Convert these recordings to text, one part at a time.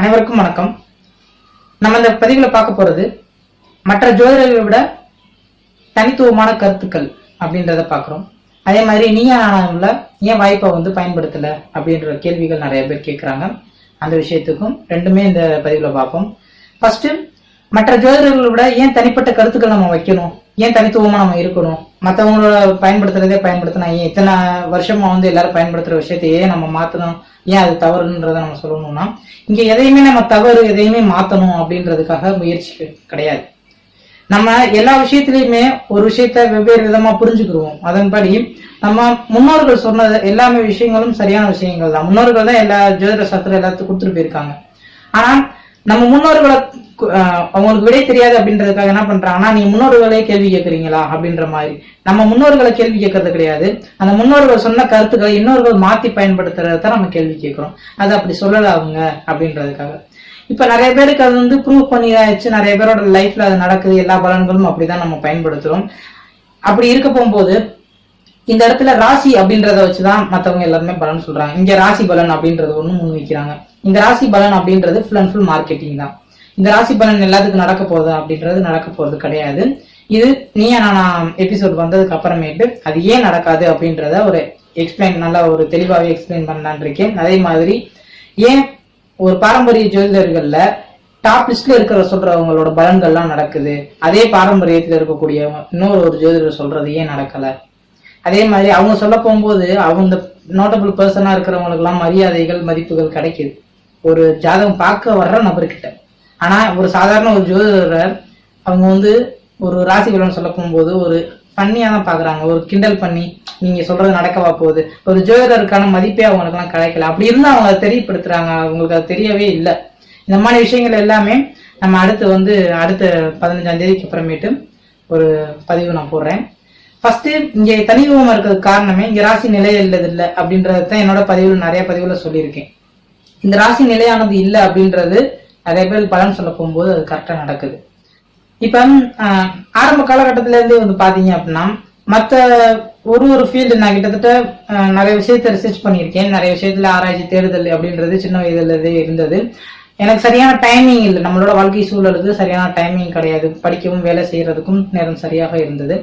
அனைவருக்கும் வணக்கம். நம்ம இந்த பதிவில் பார்க்க போறது மற்ற ஜோதிடர்களை விட தனித்துவமான கருத்துக்கள் அப்படின்றத பார்க்குறோம். அதே மாதிரி நீயா நானாவில் ஏன் வாய்ப்பை வந்து பயன்படுத்தலை அப்படின்ற கேள்விகள் நிறைய பேர் கேட்குறாங்க அந்த விஷயத்துக்கும் ரெண்டுமே இந்த பதிவில் பார்ப்போம். ஃபர்ஸ்ட் மற்ற ஜோதிடர்களை விட ஏன் தனிப்பட்ட கருத்துக்கள் நம்ம வைக்கணும்? ஏன் தனித்துவமா நம்ம இருக்கணும்? மற்றவங்களோட பயன்படுத்துறதே பயன்படுத்தினா ஏன் இத்தனை வருஷமா வந்து எல்லாரும் பயன்படுத்துற விஷயத்தையே நம்ம மாத்தணும்? ஏன் அது தவறுன்றதை நம்ம சொல்லணும்னா இங்க எதையுமே நம்ம தவறு எதையுமே மாத்தணும் அப்படின்றதுக்காக முயற்சி கிடையாது. நம்ம எல்லா விஷயத்திலயுமே ஒரு விஷயத்த வெவ்வேறு விதமா புரிஞ்சுக்கிடுவோம். அதன்படி நம்ம முன்னோர்கள் சொன்னது எல்லாமே விஷயங்களும் சரியான விஷயங்கள் தான். முன்னோர்கள் தான் எல்லா ஜோதிட சாஸ்திரம் எல்லாத்துக்கும் கொடுத்துட்டு போயிருக்காங்க. ஆனா நம்ம முன்னோர்களை அவங்களுக்கு விடை தெரியாது அப்படின்றதுக்காக என்ன பண்றாங்கன்னா நீங்க முன்னோர்களே கேள்வி கேட்கறீங்களா? அப்படின்ற மாதிரி. நம்ம முன்னோர்களை கேள்வி கேட்கறது கிடையாது. அந்த முன்னோர்கள் சொன்ன கருத்துக்களை இன்னொருகள் மாத்தி பயன்படுத்துறதை தான் நம்ம கேள்வி கேட்கிறோம். அது அப்படி சொல்லல அவங்க அப்படின்றதுக்காக. இப்ப நிறைய பேருக்கு அது வந்து ப்ரூவ் பண்ணியாச்சு. நிறைய பேரோட லைஃப்ல அது நடக்குது. எல்லா பலன்களும் அப்படிதான் நம்ம பயன்படுத்துறோம். அப்படி இருக்க போகும்போது இந்த இடத்துல ராசி அப்படின்றத வச்சுதான் மத்தவங்க எல்லாருமே பலன் சொல்றாங்க. இங்க ராசி பலன் அப்படின்றது ஒண்ணு முன் வைக்கிறாங்க. இந்த ராசி பலன் அப்படின்றது ஃபுல் அண்ட் ஃபுல் மார்க்கெட்டிங் தான். இந்த ராசி பலன் எல்லாத்துக்கும் நடக்க போகுது அப்படின்றது நடக்க போறது கிடையாது. இது நீ நான் எபிசோட் வந்ததுக்கு அப்புறமேட்டு அது ஏன் நடக்காது அப்படின்றத ஒரு எக்ஸ்பிளைன் நல்லா ஒரு தெளிவாகவே எக்ஸ்பிளைன் பண்ணலான் இருக்கேன். அதே மாதிரி ஏன் ஒரு பாரம்பரிய ஜோதிடர்கள்ல டாப் லிஸ்ட்ல இருக்கிற சொல்றவங்களோட பலன்கள்லாம் நடக்குது. அதே பாரம்பரியத்துல இருக்கக்கூடிய இன்னொரு ஒரு ஜோதிடர் சொல்றது ஏன் நடக்கல? அதே மாதிரி அவங்க சொல்ல போகும்போது அவங்க நோட்டபிள் பர்சனா இருக்கிறவங்களுக்கெல்லாம் மரியாதைகள் மதிப்புகள் கிடைக்குது. ஒரு ஜாதகம் பார்க்க வர்ற நபர்கிட்ட. ஆனா ஒரு சாதாரண ஒரு ஜோதிடர் அவங்க வந்து ஒரு ராசி பலன் சொல்ல போகும்போது ஒரு ஃபன்னியா தான் பாக்குறாங்க ஒரு கிண்டல் பண்ணி நீங்க சொல்றது நடக்கவா போகுது. ஒரு ஜோதிடருக்கான மதிப்பே அவங்களுக்குலாம் கிடைக்கல. அப்படி இருந்தா அவங்க அதை தெரியப்படுத்துறாங்க. அவங்களுக்கு அது தெரியவே இல்லை. இந்த மாதிரி விஷயங்கள் எல்லாமே நம்ம அடுத்து வந்து அடுத்த பதினஞ்சாம் தேதிக்கு அப்புறமேட்டு ஒரு பதிவு நான் போடுறேன். ஃபர்ஸ்ட் இங்க தனித்துவமா இருக்கிறதுக்கு காரணமே இங்க ராசி நிலை இல்லது இல்ல தான் என்னோட பதிவுல நிறைய பதிவுல சொல்லியிருக்கேன். இந்த ராசி நிலையானது இல்ல அப்படின்றது நிறைய பேர் பலன் சொல்ல போகும்போது அது கரெக்டா நடக்குது. இப்ப ஆஹ், ஆரம்ப காலகட்டத்தில இருந்தே வந்து பாத்தீங்க அப்படின்னா மத்த ஒரு ஒரு ஃபீல்டு நான் கிட்டத்தட்ட நிறைய விஷயத்த ரிசர்ச் பண்ணியிருக்கேன். நிறைய விஷயத்துல ஆராய்ச்சி தேடுதல் அப்படின்றது சின்ன வயதுல இருந்தது. எனக்கு சரியான டைமிங் இல்லை. நம்மளோட வாழ்க்கை சூழலுக்கு சரியான டைமிங் கிடையாது. படிக்கவும் வேலை செய்யறதுக்கும் நேரம் சரியாக இருந்தது.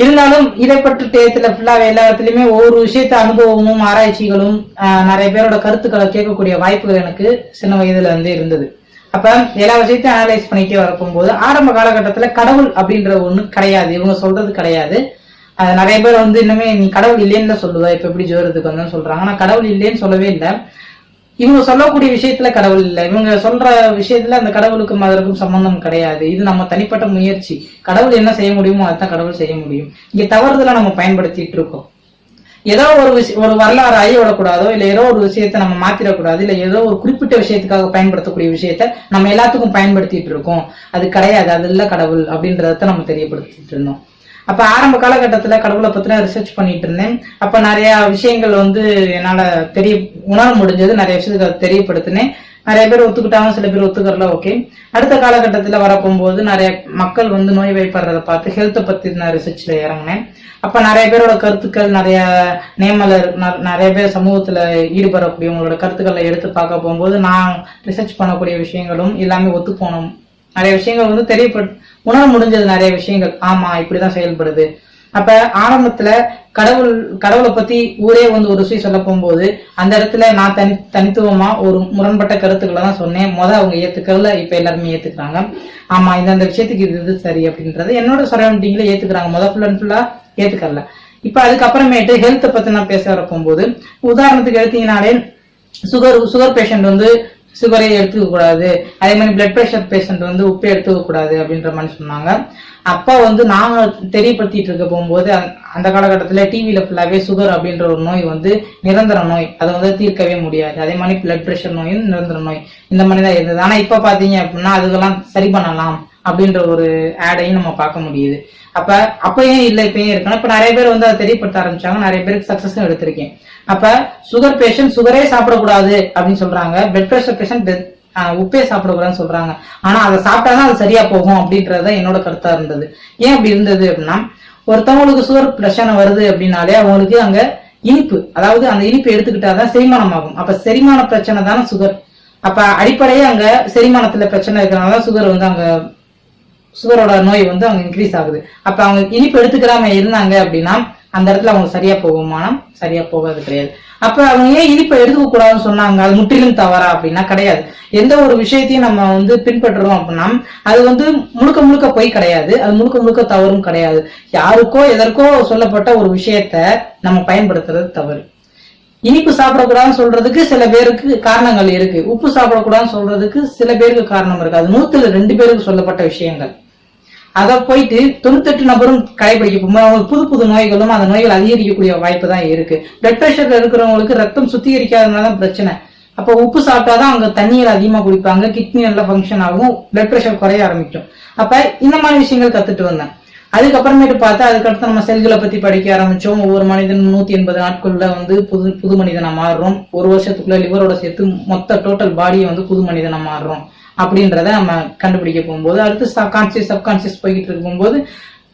இருந்தாலும் இதை பற்றி டேத்துல ஃபுல்லாக எல்லா இடத்துலயுமே ஒவ்வொரு விஷயத்த அனுபவமும் ஆராய்ச்சிகளும் ஆஹ், நிறைய பேரோட கருத்துக்களை கேட்கக்கூடிய வாய்ப்புகள் எனக்கு சின்ன வயதுல வந்து இருந்தது. அப்ப எல்லா விஷயத்தையும் அனலைஸ் பண்ணிட்டே வரப்போகும்போது ஆரம்ப காலகட்டத்துல கடவுள் அப்படின்ற ஒண்ணு கிடையாது. இவங்க சொல்றது கிடையாது. ஆஹ், நிறைய பேர் வந்து இன்னுமே நீ கடவுள் இல்லைன்னு தான் சொல்லுவ. இப்ப எப்படி ஜோரத்துக்கு வந்து சொல்றாங்க. ஆனா கடவுள் இல்லைன்னு சொல்லவே இல்லை. இவங்க சொல்லக்கூடிய விஷயத்துல கடவுள் இல்லை. இவங்க சொல்ற விஷயத்துல அந்த கடவுளுக்கும் அதற்கும் சம்பந்தம் கிடையாது. இது நம்ம தனிப்பட்ட முயற்சி. கடவுள் என்ன செய்ய முடியுமோ அதுதான் கடவுள் செய்ய முடியும். இங்க தவறுதலா நம்ம பயன்படுத்திட்டு இருக்கோம். ஏதோ ஒரு விஷயம் ஒரு வரலாறு அழிய விடக்கூடாதோ இல்ல ஏதோ ஒரு விஷயத்த நம்ம மாத்திடக்கூடாது இல்ல ஏதோ ஒரு குறிப்பிட்ட விஷயத்துக்காக பயன்படுத்தக்கூடிய விஷயத்த நம்ம எல்லாத்துக்கும் பயன்படுத்திட்டு இருக்கோம். அது கிடையாது. அது இல்ல கடவுள் அப்படின்றத நம்ம தெரியப்படுத்திட்டு இருந்தோம். அப்ப ஆரம்ப காலகட்டத்துல கடவுளை பத்தின ரிசர்ச் பண்ணிட்டு இருந்தேன். அப்ப நிறைய விஷயங்கள் வந்து என்னால தெரிய உணர முடிஞ்சது. நிறைய விஷயத்துக்கு அதை தெரியப்படுத்தினேன். நிறைய பேர் ஒத்துக்கிட்டாங்க சில பேர் ஒத்துக்கறல ஓகே அடுத்த காலகட்டத்துல வரப்போகும்போது நிறைய மக்கள் வந்து நோய் வாய்ப்படுறத பார்த்து ஹெல்த்தை பத்தி நான் ரிசர்ச்ல இறங்கினேன். அப்ப நிறைய பேரோட கருத்துக்கள் நிறைய நேமலர் நிறைய பேர் சமூகத்துல ஈடுபடக்கூடியவங்களோட கருத்துக்களை எடுத்து பார்க்க போகும்போது நான் ரிசர்ச் பண்ணக்கூடிய விஷயங்களும் எல்லாமே ஒத்து போனோம் நிறைய விஷயங்கள் வந்து தெரியப்பட் உணர முடிஞ்சது நிறைய விஷயங்கள். ஆமா இப்படிதான் செயல்படுது. அப்ப ஆரம்பத்துல கடவுள் கடவுளை பத்தி ஊரே வந்து ஒரு விஷயம் சொல்ல போகும்போது அந்த இடத்துல நான் தனி தனித்துவமா ஒரு முரண்பட்ட கருத்துக்களை தான் சொன்னேன். முத அவங்க ஏத்துக்கல இப்ப எல்லாருமே ஏத்துக்கிறாங்க. ஆமா இந்த அந்த விஷயத்துக்கு இது இது சரி அப்படின்றது என்னோட சரௌண்டிங்ல ஏத்துக்கிறாங்க. முத ஃபுல் அண்ட் ஃபுல்லா ஏத்துக்கல இப்ப அதுக்கப்புறமேட்டு ஹெல்த்தை பத்தி நான் பேச வர போகும்போது உதாரணத்துக்கு எடுத்தீங்கனாலே சுகர் சுகர் பேஷண்ட் வந்து சுகரே எடுத்துக்க கூடாது அதே மாதிரி பிளட் ப்ரெஷர் பேஷண்ட் வந்து உப்பே எடுத்துக்க கூடாது அப்படின்ற மாதிரி சொன்னாங்க. அப்பா வந்து நாங்க தெரியப்படுத்திட்டு இருக்க போகும்போது அந்த- காலகட்டத்தில் டிவியில் ஃபுல்லாகவே சுகர் அப்படின்ற ஒரு நோய் வந்து நிரந்தர நோய். அதை வந்து தீர்க்கவே முடியாது. அதே மாதிரி பிளட் ப்ரெஷர் நோயும் நிரந்தர நோய். இந்த மாதிரி தான் இருந்தது. ஆனால் இப்போ பார்த்தீங்க அப்படின்னா அதுக்கெல்லாம் சரி பண்ணலாம். அப்படின்ற ஒரு ஆடையும் நம்ம பார்க்க முடியுது. அப்ப அப்பயும் இல்லை இப்பயும் இருக்கணும்? இப்ப நிறைய பேர் வந்து அதை தெரியப்படுத்த ஆரம்பிச்சாங்க. நிறைய பேருக்கு சக்சஸும் எடுத்திருக்கேன். அப்ப சுகர் பேஷண்ட் சுகரே சாப்பிடக்கூடாது அப்படின்னு சொல்றாங்க. பிளட் பிரஷர் பேஷண்ட் உப்பே சாப்பிடக்கூடாதுன்னு சொல்றாங்க. ஆனா அதை சாப்பிட்டாதான் அது சரியா போகும் அப்படின்றது தான் என்னோட கருத்தா இருந்தது. ஏன் அப்படி இருந்தது அப்படின்னா ஒருத்தவங்களுக்கு சுகர் பிரச்சனை வருது அப்படின்னாலே அவங்களுக்கு அங்க இனிப்பு அதாவது அந்த இனிப்பு எடுத்துக்கிட்டாதான் செரிமானம் ஆகும் அப்ப செரிமான பிரச்சனை தானே சுகர் அப்ப அடிப்படையே அங்க செரிமானத்துல பிரச்சனை இருக்கிறனால சுகர் வந்து அங்க சுகரோட நோய் வந்து அவங்க இன்க்ரீஸ் ஆகுது. அப்ப அவங்க இனிப்பு எடுத்துக்கிறாம இருந்தாங்க அப்படின்னா அந்த இடத்துல அவங்க சரியா போகுமானா சரியா போகாது கிடையாது. அப்ப அவங்க ஏன் இனிப்பை எடுத்துக்க கூடாதுன்னு சொன்னாங்க? அது முற்றிலும் தவறா அப்படின்னா கிடையாது. எந்த ஒரு விஷயத்தையும் நம்ம வந்து பின்பற்றுறோம் அப்படின்னா அது வந்து முழுக்க முழுக்க போய் கிடையாது. அது முழுக்க முழுக்க தவறும் கிடையாது. யாருக்கோ எதற்கோ சொல்லப்பட்ட ஒரு விஷயத்த நம்ம பயன்படுத்துறது தவறு. இனிப்பு சாப்பிடக்கூடாதுன்னு சொல்றதுக்கு சில பேருக்கு காரணங்கள் இருக்கு. உப்பு சாப்பிடக்கூடாதுன்னு சொல்றதுக்கு சில பேருக்கு காரணம் இருக்கு. அது நூத்துல ரெண்டு பேருக்கு சொல்லப்பட்ட விஷயங்கள். அதை போயிட்டு தொண்ணூத்தெட்டு நபரும் கடைபிடிக்க புது புது நோய்களும் அந்த நோய்கள் அதிகரிக்கக்கூடிய வாய்ப்பு தான் இருக்கு. பிளட் ப்ரெஷர்ல இருக்கிறவங்களுக்கு ரத்தம் சுத்திகரிக்காதனால தான் பிரச்சனை. அப்போ உப்பு சாப்பிட்டாதான் அவங்க தண்ணீர் அதிகமா குடிப்பாங்க. கிட்னி நல்லா ஃபங்க்ஷன் ஆகும் பிளட் பிரஷர் குறைய ஆரம்பிக்கும். அப்ப இந்த மாதிரி விஷயங்கள் கத்துட்டு வந்தேன். அதுக்கப்புறமேட்டு பார்த்தா அதுக்கடுத்து நம்ம செல்களை பத்தி படிக்க ஆரம்பிச்சோம். ஒவ்வொரு மனிதன் நூத்தி எண்பது நாட்களுள்ள வந்து புது புது மனிதனா மாறுறோம். ஒரு வருஷத்துக்குள்ள லிவரோட சேர்த்து மொத்த டோட்டல் பாடியை வந்து புது மனிதனா மாறுறோம். அப்படின்றத நம்ம கண்டுபிடிக்க போகும்போது அடுத்து கான்சியஸ் சப்கான்சியஸ் போய்கிட்டு இருக்கும்போது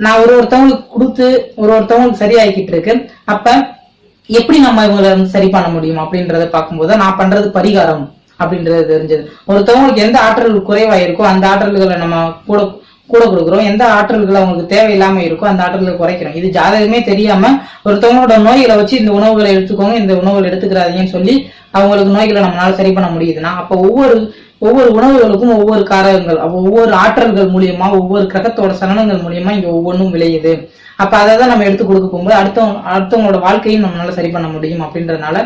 நான் ஒரு ஒருத்தவங்களுக்கு கொடுத்து ஒரு ஒருத்தவங்களுக்கு சரியாகிக்கிட்டு இருக்கு. அப்ப எப்படி நம்ம இவங்களை வந்து சரி பண்ண முடியும் அப்படின்றத பார்க்கும்போது நான் பண்றது பரிகாரம் அப்படின்றது தெரிஞ்சது. ஒருத்தவங்களுக்கு எந்த ஆற்றல் குறைவாயிருக்கோ அந்த ஆற்றல்களை நம்ம கூட கூட கொடுக்குறோம். எந்த ஆற்றல்கள் அவங்களுக்கு தேவையில்லாம இருக்கோ அந்த ஆற்றல்களை குறைக்கிறோம். இது ஜாதகமே தெரியாம ஒருத்தவங்களோட நோய்களை வச்சு இந்த உணவுகளை எடுத்துக்கோங்க இந்த உணவுகள் எடுத்துக்கிறாதீங்கன்னு சொல்லி அவங்களுக்கு நோய்களை நம்மளால சரி பண்ண முடியுதுன்னா அப்ப ஒவ்வொரு ஒவ்வொரு உணவுகளுக்கும் ஒவ்வொரு காரகங்கள் அப்ப ஒவ்வொரு ஆற்றல்கள் மூலியமா ஒவ்வொரு கிரகத்தோட சலனங்கள் மூலியமா இங்க ஒவ்வொன்றும் விளையுது. அப்ப அதை தான் நம்ம எடுத்து கொடுக்க போகும்போது அடுத்தவங்க அடுத்தவங்களோட வாழ்க்கையும் நம்மளால சரி பண்ண முடியும் அப்படின்றதுனால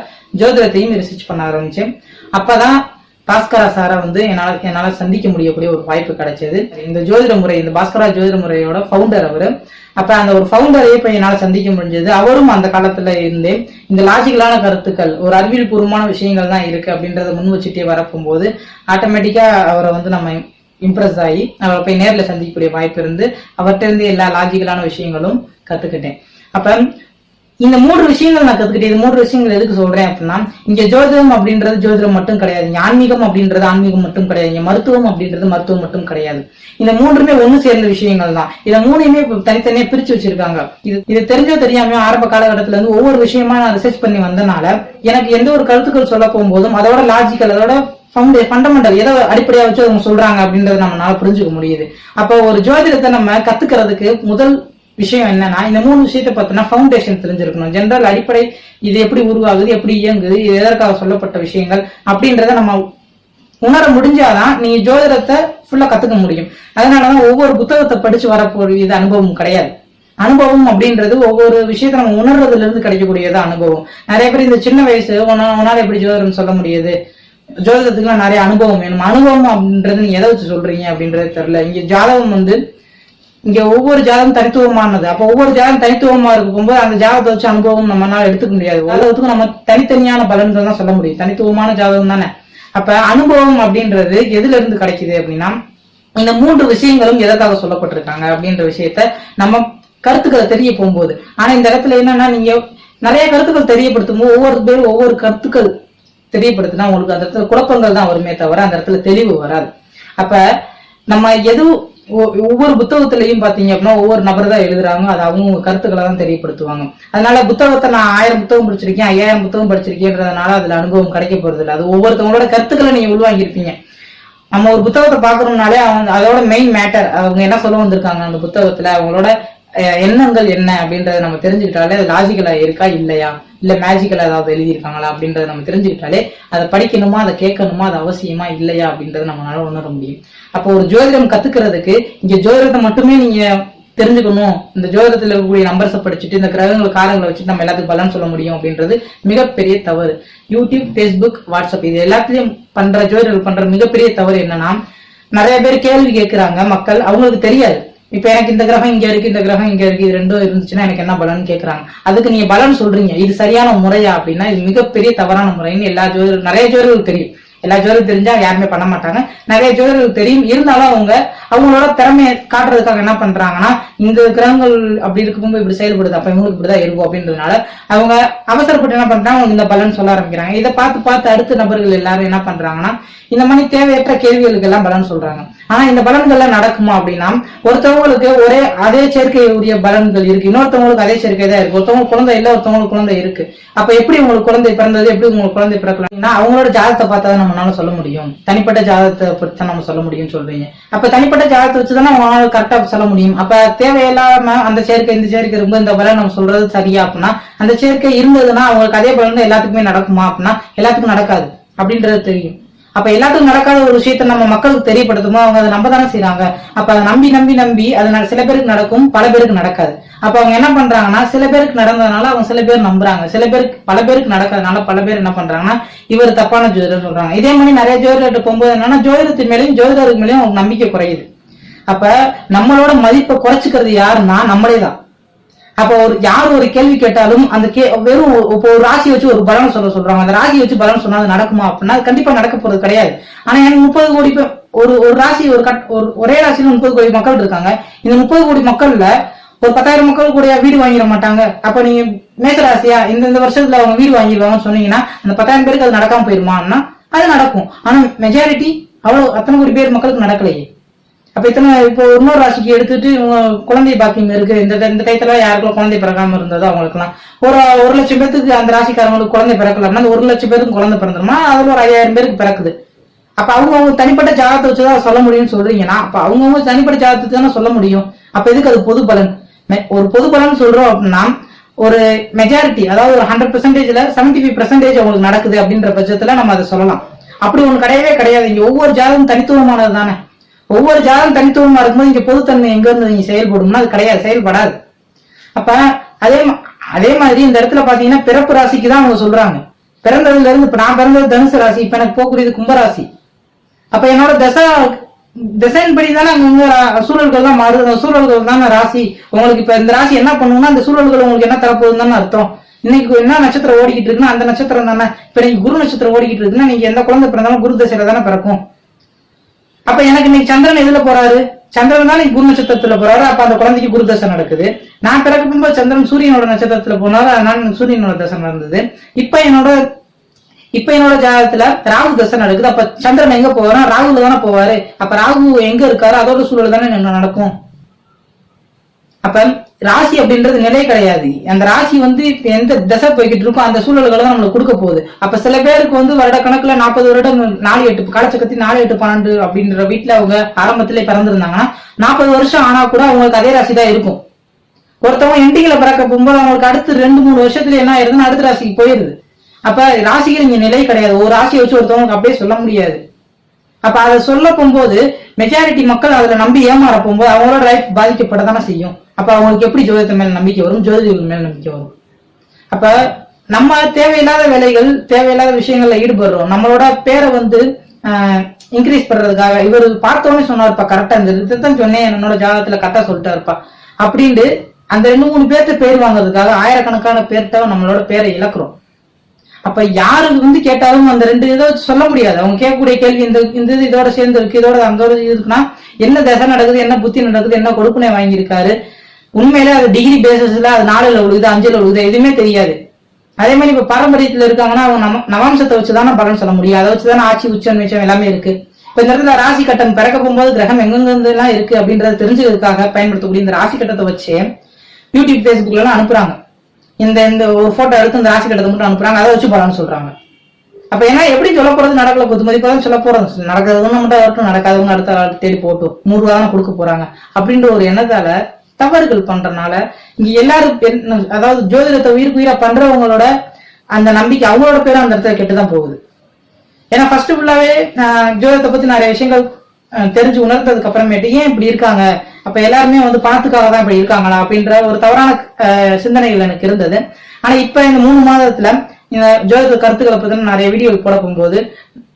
ஜோதிடத்தையும் ரிசர்ச் பண்ண ஆரம்பிச்சேன். அப்பதான் பாஸ்கரா சாரை வந்து என்னால என்னால சந்திக்க முடியக்கூடிய ஒரு வாய்ப்பு கிடைச்சது. இந்த ஜோதிட முறை இந்த பாஸ்கரா ஜோதிட முறையோட ஃபவுண்டர் அவர். அப்ப அந்த ஒரு ஃபவுண்டரையே இப்ப என்னால சந்திக்க முடிஞ்சது. அவரும் அந்த காலத்துல இருந்தே இந்த லாஜிக்கலான கருத்துக்கள் ஒரு அறிவியல் பூர்வமான விஷயங்கள் தான் இருக்கு அப்படின்றத முன் வச்சுட்டே வரப்போகும்போது ஆட்டோமேட்டிக்கா அவரை வந்து நம்ம இம்ப்ரெஸ் ஆகி அவரை போய் நேரில் சந்திக்கக்கூடிய வாய்ப்பு இருந்து அவர்கிட்ட இருந்து எல்லா லாஜிக்கலான விஷயங்களும் கத்துக்கிட்டேன். அப்ப இந்த மூன்று விஷயங்கள் நான் கத்துக்கிட்டேன். மூன்று விஷயங்கள் எதுக்கு சொல்றேன் அப்படின்னா இங்க ஜோதிடம் அப்படின்றது ஜோதிடம் மட்டும் கிடையாது. ஆன்மீகம் அப்படின்றது ஆன்மீகம் மட்டும் கிடையாது. இங்க மருத்துவம் அப்படின்றது மருத்துவம் மட்டும் கிடையாது. இந்த மூன்றுமே ஒண்ணு சேர்ந்த விஷயங்கள் தான். இதை மூணையுமே தனித்தனியா பிரிச்சு வச்சிருக்காங்க. இது இது தெரிஞ்சோ தெரியாம ஆரம்ப காலகட்டத்துல இருந்து ஒவ்வொரு விஷயமா நான் ரிசர்ச் பண்ணி வந்தனால எனக்கு எந்த ஒரு கருத்துக்கள் சொல்ல போகும்போதும் அதோட லாஜிக்கல் அதோட ஃபவுண்டே ஃபண்டமெண்டல் எதை அடிப்படையா வச்சு அவங்க சொல்றாங்க அப்படின்றத நம்மளால புரிஞ்சுக்க முடியுது. அப்போ ஒரு ஜோதிடத்தை நம்ம கத்துக்கிறதுக்கு முதல் விஷயம் என்னன்னா இந்த மூணு விஷயத்தை பார்த்தோம்னா ஃபவுண்டேஷன் தெரிஞ்சிருக்கணும். ஜென்ரல் அடிப்படை இது எப்படி உருவாகுது எப்படி இயங்குது இது எதற்காக சொல்லப்பட்ட விஷயங்கள் அப்படின்றத நம்ம உணர முடிஞ்சாதான் நீங்க ஜோதிடத்தை ஃபுல்லா கத்துக்க முடியும். அதனாலதான் ஒவ்வொரு புத்தகத்தை படிச்சு வரக்கூடிய அனுபவம் கிடையாது. அனுபவம் அப்படின்றது ஒவ்வொரு விஷயத்தை நம்ம உணர்றதுல இருந்து கிடைக்கக்கூடியது அனுபவம். நிறைய பேர் இந்த சின்ன வயசு உன்னால எப்படி ஜோதிடம் சொல்ல முடியுது? ஜோதிடத்துக்குலாம் நிறைய அனுபவம் வேணும். அனுபவம் அப்படின்றது நீங்க எதை வச்சு சொல்றீங்க அப்படின்றது தெரியல. இங்க ஜாதகம் வந்து இங்க ஒவ்வொரு ஜாதகம் தனித்துவமானது. அப்ப ஒவ்வொரு ஜாதகம் தனித்துவமா இருக்கும்போது அந்த ஜாதகத்தை வச்சு அனுபவம் நம்மளால எடுத்துக்க முடியாது. ஜாதகத்துக்கு நம்ம தனித்தனியான பலன்கள் தான் சொல்ல முடியும். தனித்துவமான ஜாதகம் தானே. அப்ப அனுபவம் அப்படின்றது எதுல இருந்து கிடைக்குது அப்படின்னா இந்த மூன்று விஷயங்களும் எதற்காக சொல்லப்பட்டிருக்காங்க அப்படின்ற விஷயத்த நம்ம கருத்துக்களை தெரிய போகும்போது. ஆனா இந்த இடத்துல என்னன்னா நீங்க நிறைய கருத்துக்கள் தெரியப்படுத்தும் போது ஒவ்வொரு பேரும் ஒவ்வொரு கருத்துக்கள் தெரியப்படுத்தினா உங்களுக்கு அந்த இடத்துல குழப்பங்கள் தான் வருமே தவிர அந்த இடத்துல தெளிவு வராது. அப்ப நம்ம எது ஒவ்வொரு புத்தகத்திலையும் பாத்தீங்க அப்படின்னா ஒவ்வொரு நபர் தான் எழுதுறாங்க. அது அவங்க கருத்துக்களை தான் தெரியப்படுத்துவாங்க. அதனால புத்தகத்தை நான் ஆயிரம் புத்தகம் படிச்சிருக்கேன் ஐயாயிரம் புத்தகம் படிச்சிருக்கேன்றதுனால அதுல அனுபவம் கிடைக்க போறது இல்லை. அது ஒவ்வொருத்தவங்களோட கருத்துக்களை நீங்க உள்வாங்கியிருப்பீங்க. நம்ம ஒரு புத்தகத்தை பாக்கணும்னாலே அவங்க அதோட மெயின் மேட்டர் அவங்க என்ன சொல்ல வந்திருக்காங்க அந்த புத்தகத்துல? அவங்களோட அஹ், எண்ணங்கள் என்ன அப்படின்றத நம்ம தெரிஞ்சுக்கிட்டாலே அது லாஜிக்கலா இருக்கா இல்லையா? இல்ல மேஜிக்கலா ஏதாவது எழுதியிருக்காங்களா அப்படின்றத நம்ம தெரிஞ்சுக்கிட்டாலே அதை படிக்கணுமா அதை கேட்கணுமா அது அவசியமா இல்லையா அப்படின்றத நம்மளால உணர முடியும். அப்போ ஒரு ஜோதிடம் கத்துக்கிறதுக்கு இங்க ஜோதிடத்தை மட்டுமே நீங்க தெரிஞ்சுக்கணும். இந்த ஜோதிடத்துல இருக்கக்கூடிய நம்பர்ஸை படிச்சுட்டு இந்த கிரகங்கள் காரங்களை வச்சுட்டு நம்ம எல்லாத்துக்கும் பலன் சொல்ல முடியும் அப்படின்றது மிகப்பெரிய தவறு. யூடியூப் ஃபேஸ்புக் வாட்ஸ்அப் இது எல்லாத்துலயும் பண்ற ஜோதிடர்கள் பண்ற மிகப்பெரிய தவறு என்னன்னா நிறைய பேர் கேள்வி கேட்கிறாங்க மக்கள் அவங்களுக்கு தெரியாது. இப்ப எனக்கு இந்த கிரகம் இங்க இருக்கு இந்த கிரகம் இங்க இருக்கு இது ரெண்டும் இருந்துச்சுன்னா எனக்கு என்ன பலன் கேக்குறாங்க. அதுக்கு நீங்க பலன் சொல்றீங்க. இது சரியான முறையா அப்படின்னா இது மிகப்பெரிய தவறான முறைன்னு எல்லா ஜோதிடர் நிறைய ஜோதிடர்கள் தெரியும். எல்லா ஜோதிடம் தெரிஞ்சா யாருமே பண்ண மாட்டாங்க. நிறைய ஜோதிடர்கள் தெரியும். இருந்தாலும் அவங்க அவங்களோட திறமையை காட்டுறதுக்காக என்ன பண்றாங்கன்னா இந்த கிரகங்கள் அப்படி இருக்கும்போது இப்படி செயல்படுது அப்ப இவங்களுக்கு இப்படிதான் இருக்கும் அப்படின்றதுனால அவங்க அவசரப்பட்டு என்ன பண்றாங்க இந்த பலன் சொல்ல ஆரம்பிக்கிறாங்க. இதை பார்த்து பார்த்து அடுத்த நபர்கள் எல்லாரும் என்ன பண்றாங்கன்னா இந்த மாதிரி தேவையற்ற கேள்விகளுக்கு எல்லாம் பலன் சொல்றாங்க. ஆனா இந்த பலன்கள்லாம் நடக்குமா அப்படின்னா ஒருத்தவங்களுக்கு ஒரே அதே சேர்க்கை உரிய பலன்கள் இருக்கு. இன்னொருத்தவங்களுக்கு அதே சேர்க்கை தான் இருக்கு. ஒருத்தவங்க குழந்தை இல்ல ஒருத்தவங்களுக்கு குழந்தை இருக்கு. அப்ப எப்படி உங்களுக்கு குழந்தை பிறந்தது? எப்படி உங்களுக்கு குழந்தை பிறக்கலாம்னா அவங்களோட ஜாதகத்தை பார்த்தா தான் நம்மளால சொல்ல முடியும். தனிப்பட்ட ஜாதகத்தை பொறுத்து தான் நம்ம சொல்ல முடியும்னு சொல்றீங்க. அப்ப தனிப்பட்ட ஜாதகத்தை வச்சு தானே அவங்களால கரெக்டா சொல்ல முடியும். அப்ப தேவையில்லாம அந்த சேர்க்கை இந்த சேர்க்கை இருக்கும் இந்த பலன் நம்ம சொல்றது சரியா அப்படின்னா அந்த சேர்க்கை இருந்ததுன்னா அவங்களுக்கு அதே பலன் எல்லாத்துக்குமே நடக்குமா அப்படின்னா எல்லாத்துக்கும் நடக்காது. அப்படின்றது தெரியும். அப்ப எல்லாத்துக்கும் நடக்காத ஒரு விஷயத்த நம்ம மக்களுக்கு தெரியப்படுத்துமோ அவங்க அதை நம்ப தானே செய்றாங்க. அப்ப அதை நம்பி நம்பி நம்பி அதனால சில பேருக்கு நடக்கும் பல பேருக்கு நடக்காது. அப்ப அவங்க என்ன பண்றாங்கன்னா சில பேருக்கு நடந்ததுனால அவங்க சில பேர் நம்புறாங்க. சில பேருக்கு பல பேருக்கு நடக்காதனால பல பேர் என்ன பண்றாங்கன்னா இவர் தப்பான ஜோதிடர் சொல்றாங்க. இதே மாதிரி நிறைய ஜோதிடர்கிட்ட போகும்போது என்னன்னா ஜோதிடத்தின் மேலேயும் ஜோதிடருக்கு மேலேயும் அவங்க நம்பிக்கை குறையுது. அப்ப நம்மளோட மதிப்பை குறைச்சிக்கிறது யாருன்னா நம்மளே தான். அப்போ ஒரு யார் ஒரு கேள்வி கேட்டாலும் அந்த கே வெறும் இப்போ ஒரு ராசி வச்சு ஒரு பலன் சொல்ல சொல்றாங்க. அந்த ராசி வச்சு பலன் சொன்னா அது நடக்குமா அப்படின்னா அது கண்டிப்பா நடக்க போறது கிடையாது. ஆனா எனக்கு முப்பது கோடி ஒரு ஒரு ராசி ஒரு கட் ஒரு ஒரே ராசியில முப்பது கோடி மக்கள் இருக்காங்க. இந்த முப்பது கோடி மக்கள்ல ஒரு பத்தாயிரம் மக்கள் கூட வீடு வாங்கிட மாட்டாங்க. அப்ப நீங்க மேச ராசியா இந்த இந்த வருஷத்துல அவங்க வீடு வாங்கிடுவாங்கன்னு சொன்னீங்கன்னா அந்த பத்தாயிரம் பேருக்கு அது நடக்காம போயிருமான்னா அது நடக்கும். ஆனா மெஜாரிட்டி அவ்வளவு அத்தனை கோடி பேர் மக்களுக்கு நடக்கலையே. அப்ப இத்தனை இப்போ இன்னொரு ராசிக்கு எடுத்துட்டு இவங்க குழந்தை பாக்கியம் இருக்கு. இந்த இந்த டயத்துல யாருக்கும் குழந்தை பிறக்காம இருந்ததோ அவங்களுக்குலாம் ஒரு ஒரு லட்சம் பேருக்கு அந்த ராசிக்காரங்களுக்கு குழந்தை பிறக்கலாம்னா அந்த ஒரு லட்சம் பேருக்கு குழந்தை பிறந்துருமா? அதுல ஒரு ஐயாயிரம் பேருக்கு பிறக்குது. அப்ப அவங்க அவங்க தனிப்பட்ட ஜாதத்தை வச்சுதான் சொல்ல முடியும்னு சொல்றீங்கன்னா அப்ப அவங்கவுங்க தனிப்பட்ட ஜாதகத்தை தானே சொல்ல முடியும். அப்ப எதுக்கு அது பொது பலன்? ஒரு பொது பலன் சொல்றோம் அப்படின்னா ஒரு மெஜாரிட்டி அதாவது ஒரு ஹண்ட்ரட் பெர்சன்டேஜ்ல செவன்டி ஃபைவ் பெர்சன்டேஜ் அவங்களுக்கு நடக்குது அப்படின்ற பட்சத்துல நம்ம அதை சொல்லலாம். அப்படி ஒண்ணு கிடையவே கிடையாது. இங்க ஒவ்வொரு ஜாதகம் தனித்துவமானது தானே. ஒவ்வொரு ஜாதகம் தனித்துவமா இருக்கும்போது இங்க பொதுத்தன்மை எங்க இருந்து நீங்க செயல்படும்னா அது கிடையாது செயல்படாது. அப்ப அதே அதே மாதிரி இந்த இடத்துல பாத்தீங்கன்னா பிறப்பு ராசிக்கு தான் அவங்க சொல்றாங்க. பிறந்ததுல இருந்து இப்ப நான் பிறந்தது தனுசு ராசி இப்ப எனக்கு போகக்கூடியது கும்பராசி அப்ப என்னோட தசா டிசைன் படி தானே அங்க சூழல்கள் தான் மாறுது. அந்த சூழல்கள் தானே ராசி. உங்களுக்கு இப்ப இந்த ராசி என்ன பண்ணுவோம்னா அந்த சூழல்கள் உங்களுக்கு என்ன தரப்போகுதுன்னு தானே அர்த்தம். இன்னைக்கு என்ன நட்சத்திரம் ஓடிக்கிட்டு இருக்குன்னா அந்த நட்சத்திரம் தானே. இப்ப நீங்க குரு நட்சத்திரம் ஓடிக்கிட்டு இருக்குன்னா நீங்க எந்த குழந்தை பிறந்தாலும் குரு தசையில தானே பிறக்கும். அப்ப எனக்கு இன்னைக்கு சந்திரன் எதுல போறாரு? சந்திரன் தான் குரு நட்சத்திரத்துல போறாரு. அப்ப அந்த குழந்தைக்கு குரு தசை நடக்குது. நான் பிறக்கும் போது சந்திரன் சூரியனோட நட்சத்திரத்துல போனாரு. அதனால சூரியனோட தசை நடந்தது. இப்ப என்னோட இப்ப என்னோட ஜாதகத்துல ராகு தசை நடக்குது. அப்ப சந்திரன் எங்க போவாரா ராகுல தானே போவாரு. அப்ப ராகு எங்க இருக்காரு? அதோட சூழல் தானே நடக்கும்? அப்ப ராசி அப்படின்றது நிலை கிடையாது. அந்த ராசி வந்து இப்ப எந்த திசை போய்கிட்டு இருக்கோ அந்த சூழல்களை தான் நம்மளுக்கு கொடுக்க போகுது. அப்ப சில பேருக்கு வந்து வருட கணக்குல நாற்பது வருடம் நாலு எட்டு காலச்சக்கத்தி நாலு எட்டு பன்னெண்டு அப்படின்ற வீட்டுல அவங்க ஆரம்பத்திலே பிறந்திருந்தாங்கன்னா நாற்பது வருஷம் ஆனா கூட அவங்களுக்கு அதே ராசி தான் இருக்கும். ஒருத்தவங்க எண்டிகளை பிறக்க போகும்போது அவங்களுக்கு அடுத்து ரெண்டு மூணு வருஷத்துல என்ன ஆயிருதுன்னு அடுத்த ராசிக்கு போயிருது. அப்ப ராசிகள் இங்க நிலை கிடையாது. ஒரு ராசியை வச்சு ஒருத்தவங்களுக்கு அப்படியே சொல்ல முடியாது. அப்ப அதை சொல்ல போகும்போது மெஜாரிட்டி மக்கள் அதுல நம்பி ஏமாற போகும்போது அவங்களோட லைஃப் பாதிக்கப்படத்தானே செய்யும். அப்ப அவங்களுக்கு எப்படி ஜோதிடத்து மேல நம்பிக்கை வரும்? ஜோதிடர்கள் மேல நம்பிக்கை வரும். அப்ப நம்ம தேவையில்லாத வேலைகள் தேவையில்லாத விஷயங்கள்ல ஈடுபடுறோம். நம்மளோட பேரை வந்து இன்க்ரீஸ் பண்றதுக்காக இவர் பார்த்தோன்னே சொன்னார்ப்பா கரெக்டா இந்த இதுதான் சொன்னேன். என்னோட ஜாதகத்துல கரெக்டா சொல்லிட்டாருப்பா. அப்படின்ட்டு அந்த ரெண்டு மூணு பேர்த்த பேர் வாங்குறதுக்காக ஆயிரக்கணக்கான பேர்த்த நம்மளோட பேரை இழக்கிறோம். அப்ப யாரு வந்து கேட்டாலும் அந்த ரெண்டு இதை சொல்ல முடியாது. அவங்க கேட்கக்கூடிய கேள்வி இந்த இந்த இது இதோட சேர்ந்து இருக்கு இதோட அந்த இது இருக்குன்னா என்ன தசை நடக்குது என்ன புத்தி நடக்குது என்ன கொடுப்புனை வாங்கியிருக்காரு உண்மையில அது டிகிரி பேசிஸ்ல அது நாலுல உழுகுது அஞ்சுல உழுகுது எதுவுமே தெரியாது. அதே மாதிரி இப்ப பாரம்பரியத்துல இருக்காங்கன்னா அவங்க நவ நவாம்சத்தை வச்சுதானே பலன் சொல்ல முடியும். அதை வச்சுதானே ஆட்சி உச்சம் மிச்சம் எல்லாமே இருக்கு. இப்ப இந்த இடத்துல ராசி கட்டம் பிறக்க போகும்போது கிரகம் எங்கெங்க எல்லாம் இருக்கு அப்படின்றத தெரிஞ்சுக்கிறதுக்காக பயன்படுத்தக்கூடிய இந்த ராசி கட்டத்தை வச்சு யூடியூப் பேஸ்புக்ல எல்லாம் அனுப்புறாங்க. இந்த இந்த ஒரு போட்டோ எடுத்து இந்த ராசி கட்டத்தை மட்டும் அனுப்புறாங்க. அதை வச்சு பலன் சொல்றாங்க. அப்ப ஏன்னா எப்படி சொல்ல போறது நடக்கல பொது மதிப்பாக சொல்ல போறது. நடக்கிறதுன்னு மட்டும் வரட்டும் நடக்காதவங்க அடுத்த தேடி போட்டு நூறு ரூபா கொடுக்க போறாங்க. அப்படின்ற ஒரு எண்ணத்தால தவறுகள் பண்றதுனால இங்க எல்லாரும் அதாவது ஜோதிடத்தை உயிருக்கு உயிரா பண்றவங்களோட அந்த நம்பிக்கை அவங்களோட பேரும் அந்த இடத்துல கெட்டுதான் போகுது. ஏன்னா ஃபர்ஸ்ட் ஃபுல்லாவே ஜோதிடத்தை பத்தி நிறைய விஷயங்கள் தெரிஞ்சு உணர்ந்ததுக்கு அப்புறமேட்டு ஏன் இப்படி இருக்காங்க? அப்ப எல்லாருமே வந்து பணத்துக்காக தான் இப்படி இருக்காங்களா? அப்படின்ற ஒரு தவறான சிந்தனைகள் எனக்கு இருந்தது. ஆனா இப்ப இந்த மூணு மாதத்துல இந்த ஜோதிட கருத்துக்களை பத்தி நிறைய வீடியோ போட போகும்போது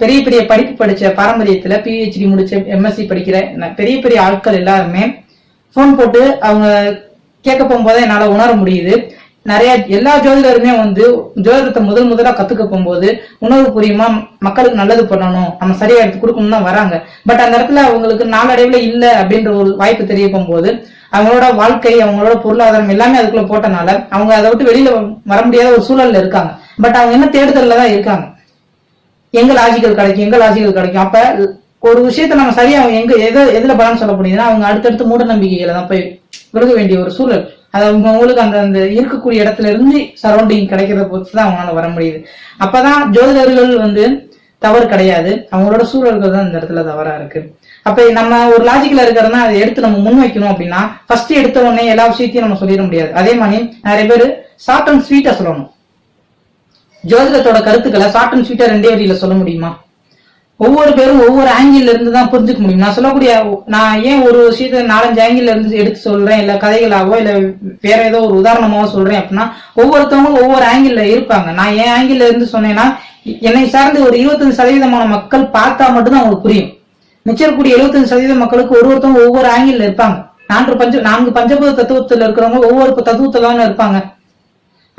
பெரிய பெரிய படிப்பு படிச்ச பாரம்பரியத்துல பிஹெச்டி முடிச்ச எம்எஸ்சி படிக்கிற பெரிய பெரிய ஆட்கள் எல்லாருமே ஃபோன் போட்டு அவங்க கேட்க போகும்போது என்னால உணர முடியுது. நிறைய எல்லா ஜோதிடருமே வந்து ஜோதிடத்தை முதல் முதலா கத்துக்க போகும்போது உணவு புரியுமா மக்களுக்கு நல்லது பண்ணணும். நம்ம சரியா எடுத்து கொடுக்கணும் தான் வராங்க. பட் அந்த இடத்துல அவங்களுக்கு நாளடைவுல இல்ல அப்படின்ற ஒரு வாய்ப்பு தெரிய போகும்போது அவங்களோட வாழ்க்கை அவங்களோட பொருளாதாரம் எல்லாமே அதுக்குள்ள போட்டனால அவங்க அதை விட்டு வெளியில வர முடியாத ஒரு சூழல்ல இருக்காங்க. பட் அவங்க என்ன தேடுதல்ல தான் இருக்காங்க. எங்க லாஜிக்கல் கிடைக்கும் எங்க லாஜிக்கல் கிடைக்கும். அப்ப ஒரு விஷயத்த நம்ம சரியா அவங்க எங்க எதை எதுல பலன் சொல்ல முடியுதுன்னா அவங்க அடுத்தடுத்து மூட நம்பிக்கைகளை தான் போய் விழுக வேண்டிய ஒரு சூழல். அது அவங்க அவங்களுக்கு அந்த அந்த இருக்கக்கூடிய இடத்துல இருந்து சரௌண்டிங் கிடைக்கிறத பொறுத்து தான் அவங்களால வர முடியுது. அப்பதான் ஜோதிடர்கள் வந்து தவறு கிடையாது. அவங்களோட சூழல்கள் தான் இந்த இடத்துல தவறா இருக்கு. அப்ப நம்ம ஒரு லாஜிக்கல இருக்கிறதுனா அதை எடுத்து நம்ம முன் வைக்கணும் அப்படின்னா ஃபர்ஸ்ட் எடுத்த உடனே எல்லா விஷயத்தையும் நம்ம சொல்லிட முடியாது. அதே மாதிரி நிறைய பேர் ஷார்ட் அண்ட் ஸ்வீட்டா சொல்லணும். ஜோதிடத்தோட கருத்துக்களை ஷார்ட் அண்ட் ஸ்வீட்டா ரெண்டே வழியில சொல்ல முடியுமா? ஒவ்வொரு பேரும் ஒவ்வொரு ஆங்கிள் இருந்து தான் புரிஞ்சுக்க முடியும். நான் சொல்லக்கூடிய நான் ஏன் ஒரு விஷயத்த நாலஞ்சு ஆங்கிள் இருந்து எடுத்து சொல்றேன் இல்ல கதைகளாகவோ இல்ல வேற ஏதோ ஒரு உதாரணமாவோ சொல்றேன் அப்படின்னா ஒவ்வொருத்தவங்களும் ஒவ்வொரு ஆங்கிள் இருப்பாங்க. நான் ஏன் ஆங்கிள் இருந்து சொன்னேன்னா என்னை சார்ந்து ஒரு இருபத்தஞ்சு சதவீதமான மக்கள் பார்த்தா மட்டும்தான் அவங்களுக்கு புரியும். மிச்சம் எழுபத்தஞ்சு சதவீத மக்களுக்கு ஒரு ஒருத்தவங்க ஒவ்வொரு ஆங்கிள் இருப்பாங்க. நான்கு பஞ்ச நான்கு பஞ்சபூத தத்துவத்துல இருக்கிறவங்க ஒவ்வொரு தத்துவத்துல தானே இருப்பாங்க.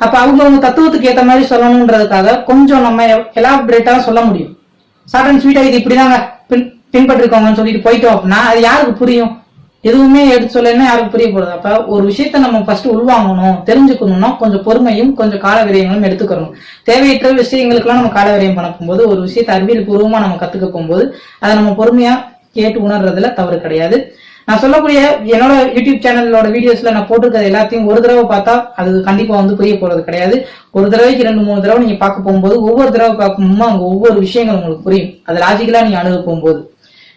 அப்ப அவங்க அவங்க தத்துவத்துக்கு ஏத்த மாதிரி சொல்லணும்ன்றதுக்காக கொஞ்சம் நம்ம எலாபரேட்டா சொல்ல முடியும். சடன் ஸ்வீட்டா இது இப்படிதாங்க. பின் பின்பற்றிருக்கோங்கன்னு சொல்லிட்டு போயிட்டோம். அப்படின்னா அது யாருக்கு புரியும்? எதுவுமே எடுத்து சொல்லலைன்னா யாருக்கு புரிய போறது? அப்ப ஒரு விஷயத்த நம்ம ஃபர்ஸ்ட் உள்வாங்கணும் தெரிஞ்சுக்கணும்னா கொஞ்சம் பொறுமையும் கொஞ்சம் கால விரயங்களும் எடுத்துக்கணும். தேவையற்ற விஷயங்களுக்கெல்லாம் நம்ம கால விரயம் பண்ண போகும்போது ஒரு விஷயத்த அறிவியல் பூர்வமா நம்ம கத்துக்க போகும்போது அதை நம்ம பொறுமையா கேட்டு உணர்றதுல தவறு கிடையாது. நான் சொல்லக்கூடிய என்னோட யூடியூப் சேனலோட வீடியோஸ்ல நான் போட்டிருக்கிறது எல்லாத்தையும் ஒரு தடவை பார்த்தா அது கண்டிப்பா வந்து புரிய போறது கிடையாது. ஒரு தடவைக்கு ரெண்டு மூணு தடவை நீங்க பார்க்க போகும்போது ஒவ்வொரு தடவை பார்க்கும்போது அங்க ஒவ்வொரு விஷயங்கள் உங்களுக்கு புரியும். அது லாஜிக்கலா நீங்க அணுக போகும்போது.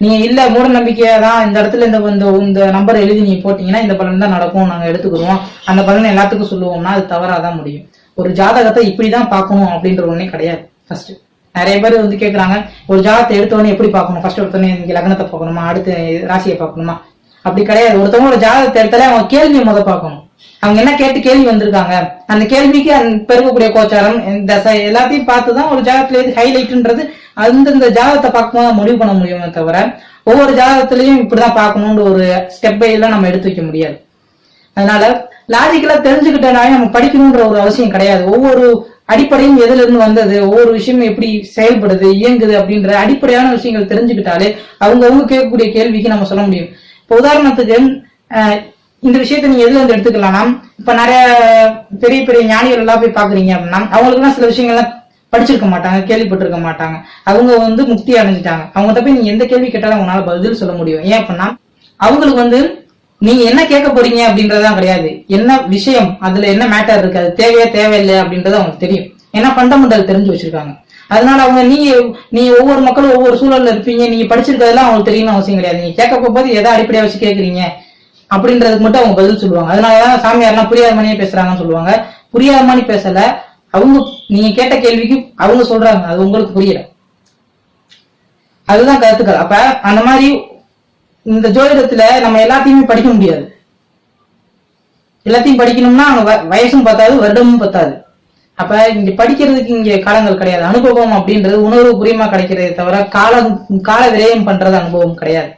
நீங்க இல்ல மூட நம்பிக்கையா தான் இந்த இடத்துல இந்த இந்த இந்த நம்பர் எழுதி நீங்க போட்டீங்கன்னா இந்த பலன் தான் நடக்கும் நாங்க எடுத்துக்கிறோம். அந்த பலன் எல்லாத்துக்கும் சொல்லுவோம்னா அது தவறாதான் முடியும். ஒரு ஜாதகத்தை இப்படிதான் பார்க்கணும் அப்படின்ற ஒண்ணே கிடையாது. ஃபர்ஸ்ட் நிறைய பேர் வந்து கேட்கறாங்க ஒரு ஜாதகத்தை எடுத்தோடனே எப்படி பார்க்கணும்? ஃபர்ஸ்ட் எடுத்தோடனே இங்க லக்னத்தை பார்க்கணுமா? அடுத்து ராசியை பார்க்கணுமா? அப்படி கிடையாது. ஒருத்தவங்க ஒரு ஜாதகத்தை எடுத்தாலே அவங்க கேள்வியை முத பார்க்கணும். அவங்க என்ன கேட்டு கேள்வி வந்திருக்காங்க? அந்த கேள்விக்கு அந்த கோச்சாரம் இந்த எல்லாத்தையும் பார்த்துதான் ஒரு ஜாதகத்துல எது ஹைலைட்ன்றது அந்தந்த ஜாதகத்தை பார்க்கும்போது முடிவு பண்ண முடியுமே தவிர ஒவ்வொரு ஜாதகத்திலையும் இப்படிதான் பார்க்கணும்னு ஒரு ஸ்டெப் பை எல்லாம் நம்ம எடுத்து வைக்க முடியாது. அதனால லாஜிக்கலா தெரிஞ்சுக்கிட்டனாலே நம்ம படிக்கணும்ன்ற ஒரு அவசியம் கிடையாது. ஒவ்வொரு அடிப்படையும் எதுல இருந்து வந்தது ஒவ்வொரு விஷயமும் எப்படி செயல்படுது இயங்குது அப்படின்ற அடிப்படையான விஷயங்கள் தெரிஞ்சுக்கிட்டாலே அவங்க அவங்க கேட்கக்கூடிய கேள்விக்கு நம்ம சொல்ல முடியும். இப்போ உதாரணத்துக்கு இந்த விஷயத்த நீங்க எதுல இருந்து எடுத்துக்கலாம்னா இப்ப நிறைய பெரிய பெரிய ஞானிகள் எல்லாம் போய் பாக்குறீங்க அப்படின்னா அவங்களுக்குலாம் சில விஷயங்கள்லாம் படிச்சிருக்க மாட்டாங்க கேள்விப்பட்டிருக்க மாட்டாங்க. அவங்க வந்து முக்தி அடைஞ்சிட்டாங்க. அவங்ககிட்ட போய் நீங்க எந்த கேள்வி கேட்டாலும் அவங்களால பதில் சொல்ல முடியும். ஏன் அப்படின்னா அவங்களுக்கு வந்து நீங்க என்ன கேட்க போறீங்க அப்படின்றதான் கிடையாது. என்ன விஷயம் அதுல என்ன மேட்டர் இருக்கு அது தேவையா தேவையில்லை அப்படின்றது அவங்களுக்கு தெரியும். ஏன்னா ஃபண்டமெண்டல் தெரிஞ்சு வச்சிருக்காங்க. அதனால அவங்க நீ நீ ஒவ்வொரு மக்களும் ஒவ்வொரு சூழல்ல இருப்பீங்க. நீங்க படிச்சிருக்கிறதெல்லாம் அவங்களுக்கு தெரியும்னு அவசியம் கிடையாது. நீங்க கேட்க போகும்போது எதை அடிப்படையா வச்சு கேக்குறீங்க அப்படின்றதுக்கு மட்டும் அவங்க பதில் சொல்லுவாங்க. அதனாலதான் சாமியார்லாம் புரியாத மாதிரியே பேசுறாங்கன்னு சொல்லுவாங்க. புரியாத மாதிரி பேசல. அவங்க நீங்க கேட்ட கேள்விக்கு அவங்க சொல்றாங்க. அது உங்களுக்கு புரியல. அதுதான் கருத்துக்கள். அப்ப அந்த மாதிரி இந்த ஜோதிடத்துல நம்ம எல்லாத்தையுமே படிக்க முடியாது. எல்லாத்தையும் படிக்கணும்னா அவங்க வ- வயசும் பத்தாது வருடமும் பத்தாது. அப்ப இங்க படிக்கிறதுக்கு இங்க காலங்கள் கிடையாது. அனுபவம் அப்படின்றது உணர்வு புரியமா கிடைக்கிறதே தவிர காலம் கால விரயம் பண்றது அனுபவம் கிடையாது.